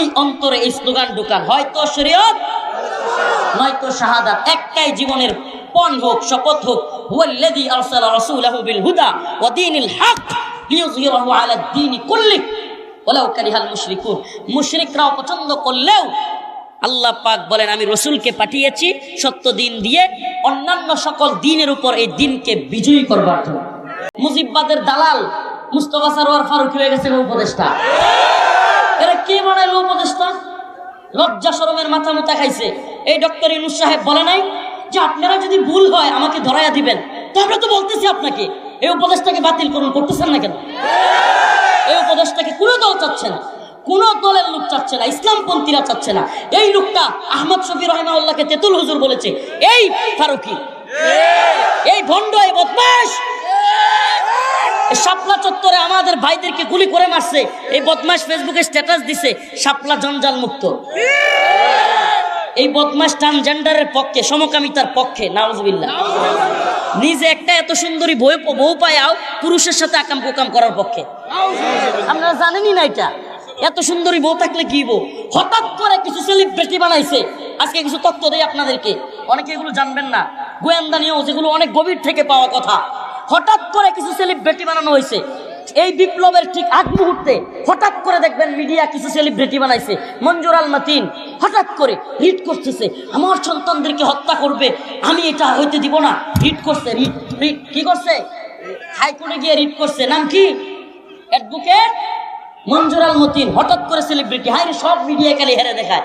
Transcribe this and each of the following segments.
এই অন্তরে এই স্লোগান ঢুকান হয়তো শরীয়ত, নয়তো শাহাদাত। একটাই জীবনের পণ হোক, শপথ হোক। হুয়াল্লাযী আরসালা রাসূলাহু বিল হুদা ওয়া দীনিল হক লিইয়ুযহিরাহু আলা দ্বীনি কুল্লিহি ওয়ালাউ কারিহাল মুশরিকুন। মুশরিকরা অপছন্দ করলেও আল্লাহ পাক বলেন, আমি রসুলকে পাঠিয়েছি সত্য দিন দিয়ে, অন্যান্য সকল দিনের উপর এই দিনকে বিজয়ী করবার জন্য। মুজিববাদের দালাল মুস্তফা সারোয়ার ফারুক হয়ে গেছে উপদেষ্টা। এরা কে বানাইলো উপদেষ্টা? লজ্জা শরমের মাথা মুতা খাইছে। এই ডক্টর ইনুস সাহেব বলে নাই যে আপনারা যদি ভুল হয় আমাকে ধরাইয়া দিবেন। তো আমরা তো বলতেছি আপনাকে, এই উপদেশটাকে বাতিল করুন, করতেছেন না কেন? এই উপদেশটাকে কোনো দল চাচ্ছে না, কোন দলের লোক চাচ্ছে না, ইসলামপন্থীরা চাচ্ছে না। এই লোকটা আহমদ শফি রহমাউল্লাহকে তেতুল হুজুর বলেছে। এই ফারুকি, এই ভণ্ড, এই বদমাস শাপলা চত্বরে আমাদের ভাইদেরকে গুলি করে মারছে। এই বদমাস ফেসবুকে স্ট্যাটাস দিছে, শাপলা জঞ্জাল মুক্ত এই বদমাস ট্রান্সজেন্ডারের পক্ষে, সমকামিতার পক্ষে, নাউজবিল্লাহ। নিজে একটা এত সুন্দরী বউ বউ পায়াও পুরুষের সাথে আকাম কোকাম করার পক্ষে। আপনারা জানেনই না এটা। এত সুন্দরী বউ থাকলে কি বউ? হঠাৎ করে কিছু সেলিব্রিটি বানাইছে। আজকে কিছু তথ্য দেয় আপনাদেরকে। অনেকে এগুলো জানবেন না। গোয়েন্দা নিয়েও যেগুলো অনেক গভীর থেকে পাওয়া কথা। হঠাৎ করে কিছু সেলিব্রিটি বানানো হয়েছে। এই বিপ্লবের ঠিক আগ মুহূর্তে হঠাৎ করে দেখবেন মিডিয়া কিছু সেলিব্রিটি বানাইছে। মঞ্জুর আল মাতিন হঠাৎ করে রিট করতেছে। আমার সন্তানদেরকে হত্যা করবে। আমি এটা হইতে দিব না। রিট করছে রিট রিট কি করছে? হাইকোর্টে গিয়ে রিট করছে। নাম কি? অ্যাডভোকেট মঞ্জুর আল মতিন। হঠাৎ করে সেলিব্রিটি হাই সব মিডিয়া খালি হেরে দেখায়।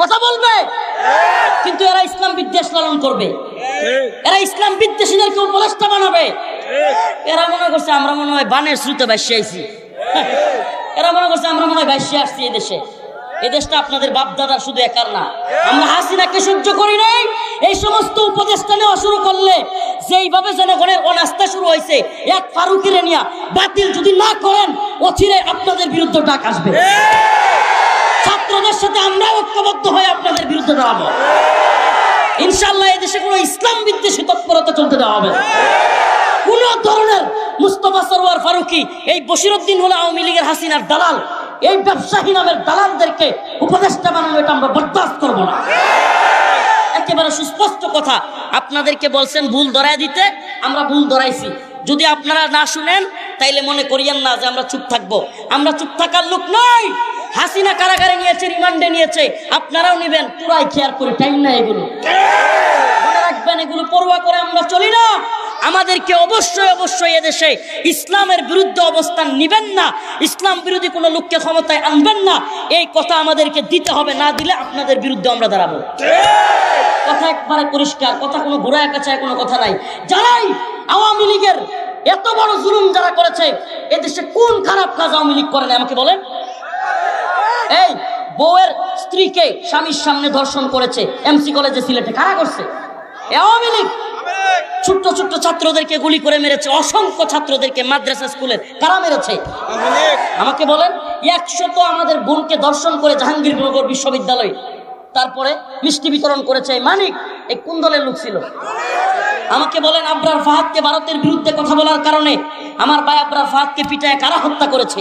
কথা বলবে? কিন্তু এরা ইসলাম বিদ্বেষ লালন করবে। এরা ইসলাম বিদ্বেষীদেরকে উপদেষ্টা বানাবে। এরা মনে করছে, আমরা মনে হয় বানের শ্রুতে ভাসিয়ে আইছি। এরা মনে করছে, আমরা মনে হয় ভাসিয়ে আসছি এই দেশে। এই দেশটা আপনাদের বাপ দাদার শুধু একার না। আমরা হাসিনাকে সহ্য করি নাই। এই সমস্ত উপদেষ্টা নেওয়া শুরু করলে যেইভাবে জনগণের অনাস্থা শুরু হয়েছে, এক ফারুকিরে নিয়া বাতিল যদি না করেন, অচিরে আপনাদের বিরুদ্ধে ডাক আসবে। ছাত্রদের সাথে আমরা ঐক্যবদ্ধ হয়ে আপনাদের বিরুদ্ধে দাঁড়াবো। ইনশাল্লাহ এই দেশে কোনো ইসলাম বিদ্বেষী তৎপরতা চলতে দেওয়া হবে। কোন ধরনের মুস্তফা সরোয়ার ফারুকি, এই বসিরুদ্দিন হলো আওয়ামী লীগের হাসিনার দালাল, এই ব্যবসায়ী নামের দালালদেরকে উপদেষ্টা বানানো এটা আমরা বরদাস্ত করব না। একেবারে সুস্পষ্ট কথা, আপনাদেরকে বলছেন ভুল ধরায় দিতে, আমরা ভুল ধরাইছি। যদি আপনারা না শুনেন, তাইলে মনে করিয়েন না যে আমরা চুপ থাকব। আমরা চুপ থাকার লোক নই। হাসিনা কারাগারে নিয়েছে, রিমান্ডে নিয়েছে। আপনারাও নেবেন, পুরাই খেয়ার করে টাইম না এগুলো। রাখবেন, এগুলো পড়ুয়া করে আমরা চলি না। আমাদেরকে অবশ্যই অবশ্যই এদেশে ইসলামের বিরুদ্ধে অবস্থান নিবেন না। ইসলাম বিরোধী কোনো লোককে ক্ষমতায় আনবেন না। এই কথা আমাদেরকে দিতে হবে, না দিলে আপনাদের বিরুদ্ধে আমরা দাঁড়াবো। কথা একবারে পরিষ্কার, কথা কোনো ঘোড়ায়, পেঁচায় কোনো কথা নাই। যারাই আওয়ামী লীগের এত বড় জুলুম যারা করেছে, এদেশে কোন খারাপ কাজ আওয়ামী লীগ করে না আমাকে বলেন? এই বউয়ের স্ত্রীকে স্বামীর সামনে ধর্ষণ করেছে এমসি কলেজে সিলেটে। কারা করছে? আওয়ামী লীগ। ছোট্ট ছোট্ট ছাত্রদেরকে গুলি করে মেরেছে অসংখ্য ছাত্রদেরকে মাদ্রাসা স্কুলের কারা মেরেছে? আমাকে বলেন একশত আমাদের বোনকে দর্শন করে জাহাঙ্গীরনগর বিশ্ববিদ্যালয় তারপরে মিষ্টি বিতরণ করেছে এই মানিক এই কোন দলের লোক ছিল? আমাকে বলেন আবরার ফাহাদকে ভারতের বিরুদ্ধে কথা বলার কারণে আমার ভাই আবরার ফাহাদকে পিটায় কারা হত্যা করেছে?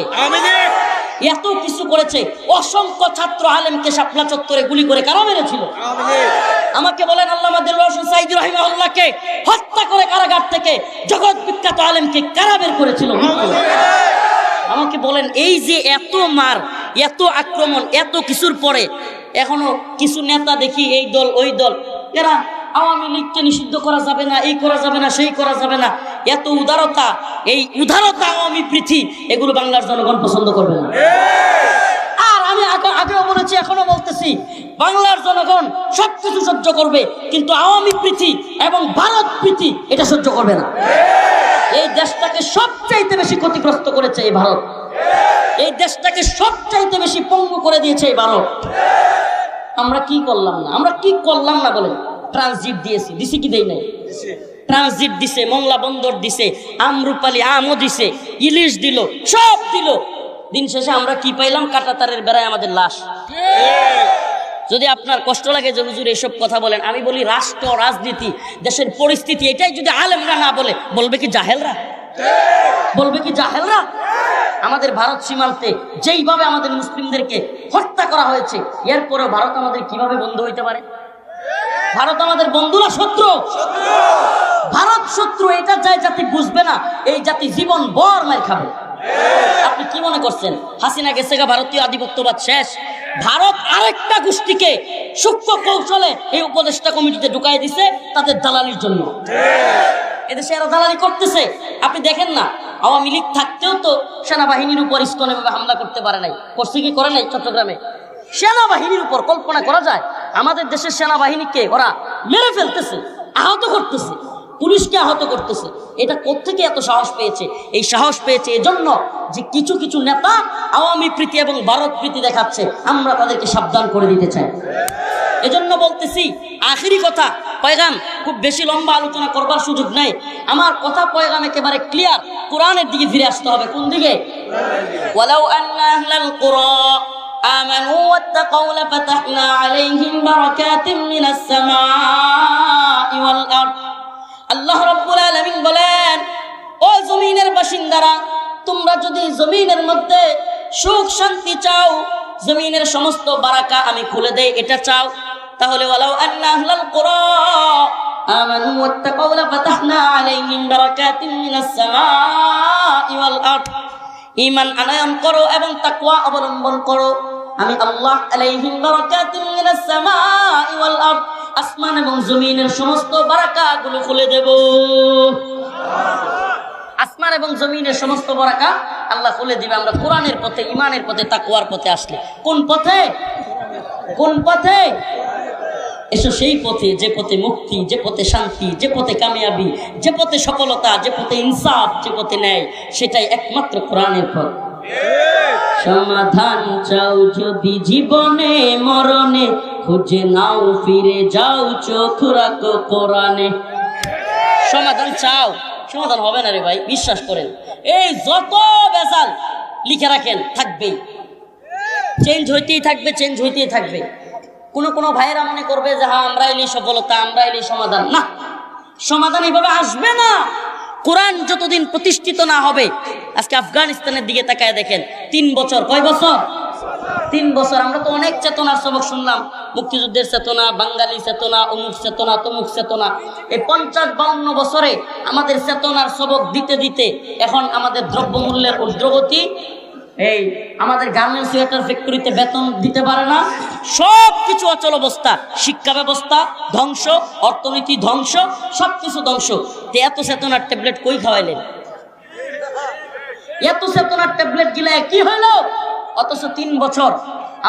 এত কিছু করেছে। অসংখ্য ছাত্র আলেমকে শাপলা চত্বরে গুলি করে কারা মেরেছিল? আমাকে বলেন দিলওয়ার হোসেন হত্যা করে কারাগার থেকে জগৎ বিখ্যাত আলেমকে কারা বের করেছিল? আমাকে বলেন, এই যে এত মার, এত আক্রমণ, এত কিছুর পরে এখনও কিছু নেতা দেখি এই দল, ওই দল, এরা আওয়ামী লীগকে নিষিদ্ধ করা যাবে না, এই করা যাবে না, সেই করা যাবে না। এত উদারতা, এই উদারতা আওয়ামী পৃথি এগুলো বাংলার জনগণ পছন্দ করবে না। আর আমি আগেও বলতেছি, বাংলার জনগণ সহ্য করবে, কিন্তু আওয়ামী প্রীতি এবং ভারত প্রীতি এটা সহ্য করবে না। এই দেশটাকে বেশি ক্ষতিগ্রস্ত করেছে এই ভারত। এই দেশটাকে বেশি পঙ্গু করে দিয়েছে এই ভারত। আমরা কি করলাম না? আমরা কি করলাম না বলেন? ট্রানজিট দিয়েছি। দিছি কি দেই নাই? ট্রানজিট দিছে মংলা বন্দর দিছে আমরুপালি আমও দিছে ইলিশ দিল সব দিল। দিন শেষে আমরা কি পাইলাম? কাটাতারের বেড়ায় আমাদের লাশ। যদি আপনার কষ্ট লাগে যে হুজুর এসব কথা বলেন আমি বলি রাষ্ট্র রাজনীতি দেশের পরিস্থিতি এটাই যদি আলেমরা না বলে বলবে কি জাহেলরা? বলবে কি জাহেলরা? আমাদের ভারত সীমান্তে যেইভাবে আমাদের মুসলিমদেরকে হত্যা করা হয়েছে এরপরেও ভারত আমাদের কীভাবে বন্ধ হইতে পারে? ভারত আমাদের বন্ধুরা শত্রু। ভারত শত্রু, এটা যায় জাতি বুঝবে না, এই জাতি জীবন বর মার খাবে। আপনি কি মনে করছেন? হাসিনা গেছে ভারতীয় আধিপত্যবাদ শেষ। ভারত আরেকটা গোষ্ঠীকে সূক্ষ্ম কৌশলে এই উপদেষ্টা কমিটিতে ঢুকাই দিছে, তাদের দালালির জন্য। এদেশে এরা দালালি করতেছে। আপনি দেখেন না, আওয়ামী লীগ থাকতেও তো সেনাবাহিনীর উপর ইস্কন এভাবে হামলা করতে পারে নাই। করছে কি করে নাই চট্টগ্রামে? সেনাবাহিনীর উপর কল্পনা করা যায়? আমাদের দেশের সেনাবাহিনীকে ওরা মেরে ফেলতেছে, আহত করতেছে, পুলিশকে আহত করতেছে। এটা কোত্থেকে এত সাহস পেয়েছে? এই সাহস পেয়েছে এজন্য যে কিছু কিছু নেতা আওয়ামী প্রীতি এবং ভারত প্রীতি দেখাচ্ছে, আমরা তাদেরকে সাবধান করে দিতে চাই। এজন্য বলতেছি, আখিরি কথা, পয়গাম, খুব বেশি লম্বা আলোচনা করবার সুযোগ নাই। আমার কথা পয়গাম একেবারে ক্লিয়ার কোরআনের দিকে ফিরে আসতে হবে। কোন দিকে? ওয়ালাউ কুরা। آمنوا واتقوا لفتحنا عليهم بركات من السماء والأرض আল্লাহ রব্বুল আলামিন বলেন ও জমিনের বাসিন্দারা তোমরা যদি জমিনের মধ্যে সুখ শান্তি চাও জমিনের সমস্ত বারাকা আমি খুলে দেই এটা চাও তাহলে ওয়ালাউ আন্না আহলাল কুরা আমানু ওয়াত্তাকাউ লাফাতাহনা আলাইহিম বারাকাতিন মিনাস সামাই ওয়াল আরদ ঈমান আনয়ন করো এবং তাকওয়া অবলম্বন করো। আমি আল্লাহ আলাইহিম বারাকাতিন মিনাস সামাই ওয়াল আরদ, আসমান এবং জমিনের সমস্ত বারাকাগুলো খুলে দেব। আসমান এবং জমিনের সমস্ত বরাকা আল্লাহ খুলে দিবে। আমরা কোরআনের পথে ইমানের পথে তাকুয়ার পথে আসলে। কোন পথে? কোন পথে? এসো সেই পথে, যে পথে মুক্তি, যে পথে শান্তি, যে পথে কামিয়াবি, যে পথে সফলতা, যে পথে ইনসাফ, যে পথে ন্যায়, সেটাই একমাত্র কোরআনের পথ। সমাধান চাও যদি জীবনে, মরণে, খুঁজে নাও, ফিরে যাও চোখ রাখো কোরআনে। সমাধান চাও। সমাধান হবে না রে ভাই, বিশ্বাস করেন। এই যত বেজাল লিখে রাখেন, থাকবেই। চেঞ্জ হইতেই থাকবে চেঞ্জ হইতেই থাকবে। কোনো কোনো ভাইয়েরা মনে করবে যে হ্যাঁ আমরা এলি সফলতা আমরা এলি সমাধান। না, সমাধান এইভাবে আসবে না। কোরআন যতদিন প্রতিষ্ঠিত না হবে, আজকে আফগানিস্তানের দিকে তাকায় দেখেন, তিন বছর, কয় বছর? তিন বছর। আমরা তো অনেক চেতনার সবক শুনলাম, মুক্তিযুদ্ধের চেতনা, বাঙালি চেতনা, অমুক চেতনা, তমুক চেতনা। এই পঞ্চাশ বাউন্ন বছরে আমাদের চেতনার সবক দিতে দিতে এখন আমাদের দ্রব্যমূল্যের ঊর্ধ্বগতি এই, আমাদের গার্মেন্টস সোয়েটার ফ্যাক্টরিতে বেতন দিতে পারে না। সব কিছু অচল অবস্থা, শিক্ষা ব্যবস্থা ধ্বংস, অর্থনীতি ধ্বংস সব কিছু ধ্বংস এত চেতনার ট্যাবলেট কই খাওয়াইলেন এত চেতনার ট্যাবলেট গিলায় কি হলো অথচ তিন বছর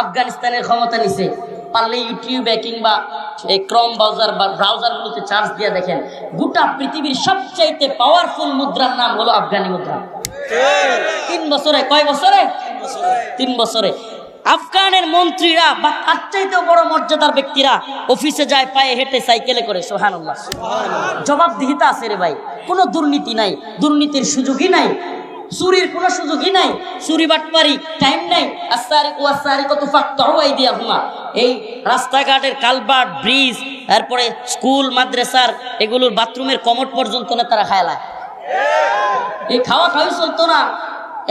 আফগানিস্তানের ক্ষমতা নিছে। পারলে ইউটিউবে কিংবা এই ক্রম ব্রাউজার বা ব্রাউজারগুলোতে চার্জ দিয়ে দেখেন। গোটা পৃথিবীর সবচাইতে পাওয়ারফুল মুদ্রার নাম হলো আফগানি মুদ্রা। তিন বছরে, কয় বছরে? তিন বছরে। আফগানের মন্ত্রীরা বা তার চাইতেও বড় মর্যাদার ব্যক্তিরা অফিসে যায়, পায়ে হেঁটে সাইকেলে করে সোহান জবাবদিহিতা আছে রে ভাই। কোনো দুর্নীতি নাই, দুর্নীতির সুযোগই নাই, চুরির কোনো সুযোগই নাই, চুরি বাটপারি টাইম নাই। আসারি ও আসারি কত ফাঁকতে হওয়াই দিয়া হুমা। এই রাস্তাঘাটের কালভার্ট ব্রিজ তারপরে স্কুল, মাদ্রাসার, এগুলোর বাথরুমের কমট পর্যন্ত না তারা খায়লায় এই খাওয়া খাওয়াই চলতো না।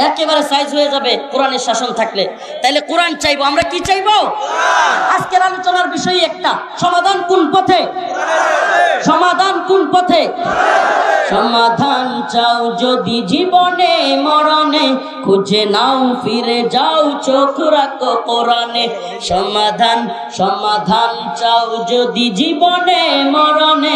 একেবারে সাইজ হয়ে যাবে কোরআনের শাসন থাকলে। তাইলে কোরআন চাইব, আমরা কি চাইব? আজকের আলোচনার বিষয় একটা, সমাধান কোন পথে? সমাধান কোন পথে? সমাধান চাও যদি জীবনে, মরণে, খুঁজে নাও, ফিরে যাও, চোখ রাখো কোরআনে। সমাধান সমাধান চাও যদি জীবনে, মরণে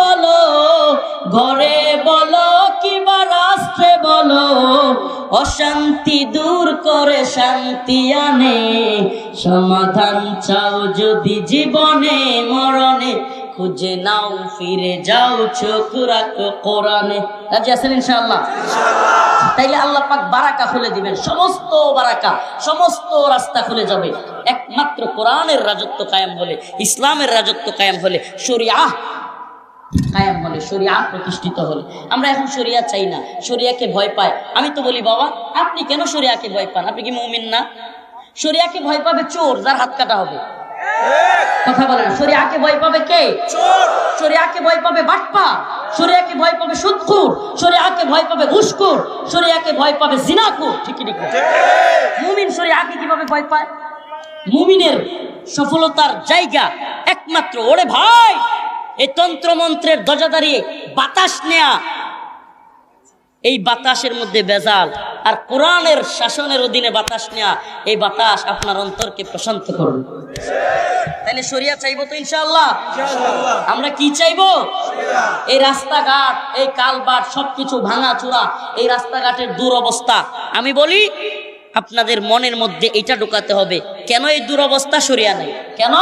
বলো ঘরে বলো কিবা রাষ্ট্রে বলো অশান্তি দূর করে শান্তি আনে। সমাধান চাও যদি জীবনে মরণে খুঁজে নাও ফিরে যাও চোখ রাখো কোরআনে। রাজি আছেন ইনশাআল্লাহ। তাইলে আল্লাহ পাক বারাকা খুলে দিবেন সমস্ত বারাকা সমস্ত রাস্তা খুলে যাবে। একমাত্র কোরআনের রাজত্ব কায়েম হলে ইসলামের রাজত্ব কায়েম হলে শরিয়াহ কায়েম হলে শরিয়া প্রতিষ্ঠিত হলে। আমরা এখন শরিয়া চাই না শরিয়াকে ভয় পাই আমি তো বলি বাবা আপনি কেন শরিয়াকে ভয় পান? আপনি কি মুমিন না? শরিয়াকে ভয় পাবে চোর যার হাত কাটা হবে। কথা বলে না শরিয়াকে ভয় পাবে কে? শরিয়াকে ভয় পাবে বাটপা শরিয়াকে ভয় পাবে সুদকুর শরিয়াকে ভয় পাবে ঘুষকুর শরিয়াকে ভয় পাবে জিনাকুর ঠিকই ঠিক। মুমিন শরিয়াকে কীভাবে ভয় পায়? মুমিনের সফলতার জায়গা একমাত্র ওরে ভাই এই তন্ত্রমন্ত্রের দরজা দাঁড়িয়ে বাতাস নেয়া। এই বাতাসের মধ্যে বেজাল আর কোরআনের শাসনের অধীনে বাতাস নেয়া এই বাতাস আপনার অন্তরকে প্রশান্ত করবে। তাহলে শরিয়া চাইব তো ইনশাল্লাহ আমরা কি চাইব? এই রাস্তাঘাট এই কালবাট সবকিছু ভাঙা চূড়া এই রাস্তাঘাটের দুরবস্থা। আমি বলি আপনাদের মনের মধ্যে এটা ঢোকাতে হবে। কেন এই দুরবস্থা সরিয়া নেই? কেন?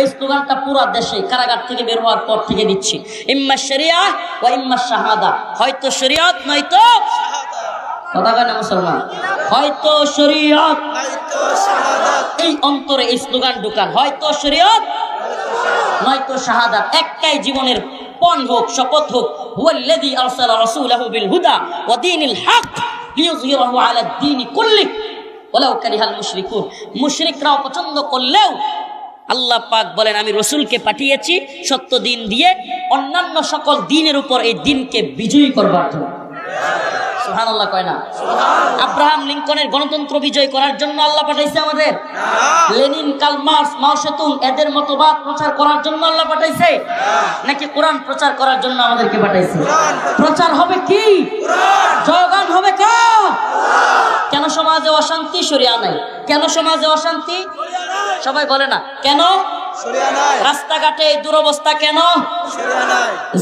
এই স্লোগানটা পুরো দেশে কারাগার থেকে বের হওয়ার পর থেকে দিচ্ছি। ইম্মা শরিয়া ও ইম্মা শাহাদা। হয়তো শরিয়ত নয়তো কথা কেন মুসলমান? হয়তো শরিয়ত। এই অন্তরে এই স্লোগান ঢুকান। হয়তো শরীয়ত নয়তো শাহাদাত। একটাই জীবনের পণ হোক শপথ হোক। হুয়াল্লাযী আরসালা রাসূলাহু বিল হুদা ওয়া দীনিল হক। লিইয়ুযহিরাহু আলা দ্বীনি কুল্লি ওয়ালাউ কারিহাল মুশরিকুন। করলেও আল্লাহ পাক বলেন আমি রসুলকে পাঠিয়েছি সত্য দিন দিয়ে অন্যান্য সকল দিনের উপর এই দিনকে বিজয়ী করবার জন্য। সুবহানাল্লাহ কয় না? আব্রাহাম লিঙ্কনের গণতন্ত্র বিজয় করার জন্য আল্লাহ পাঠাইছে আমাদের। লেনিন কাল মার্কস মাও সেতুং এদের মতবাদ প্রচার করার জন্য আল্লাহ পাঠাইছে? নাকি কোরআন প্রচার করার জন্য আমাদেরকে পাঠাইছে? প্রচার। হবে কি? কেন সমাজে অশান্তি? সরিয়া নাই। কেন সমাজে অশান্তি? সবাই বলে না। কেন? রাস্তাঘাটে দুরবস্থা কেন?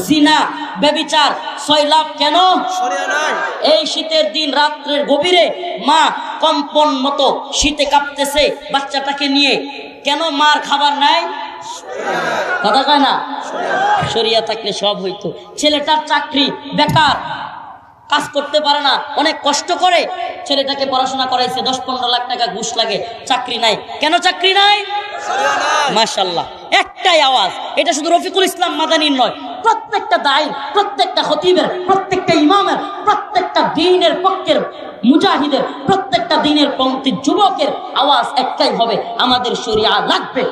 জিনা বেবিচার সয়লাভ কেন? এই শীতের দিন রাত্রের গভীরে মা কম্পন মতো শীতে কাঁপতেছে বাচ্চাটাকে নিয়ে। কেন মার খাবার নাই। কথা কয় না? সরিয়া থাকলে সব হইতো। ছেলেটার চাকরি বেকার। কাজ করতে পারে না, অনেক কষ্ট করে। ছেলেটাকে পড়াশোনা করাইছে, দশ পনেরো লাখ টাকা ঘুষ লাগে, চাকরি নাই। কেন চাকরি নাই? মাশাল্লাহ একটাই আওয়াজ, এটা শুধু রফিকুল ইসলাম মাদানির নয়, প্রত্যেকটা দায়ী, প্রত্যেকটা খতিবের, প্রত্যেকটা ইমামের, প্রত্যেকটা দিনের পক্ষের মুজাহিদের, প্রত্যেকটা দিনের পন্থী যুবকের আওয়াজ একটাই হবে, আমাদের শরিয়া লাগবে।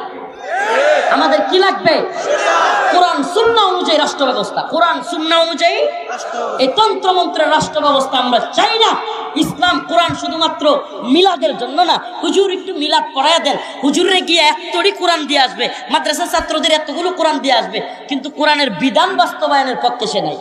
আমাদের কি লাগবে? কোরআন সুন্না অনুযায়ী রাষ্ট্র ব্যবস্থা কোরআন সুন্না অনুযায়ী এই তন্ত্রমন্ত্রের রাষ্ট্র ব্যবস্থা আমরা চাই না। ইসলাম কোরআন শুধুমাত্র মিলাদের জন্য না। হুজুর একটু মিলাদ পড়ায় দেন। হুজুরে গিয়ে এতটি কোরআন দিয়ে আসবে মাদ্রাসা ছাত্রদের এতগুলো কোরআন দিয়ে আসবে কিন্তু কোরআনের বিধান বাস্তবায়নের পক্ষে সে নাই।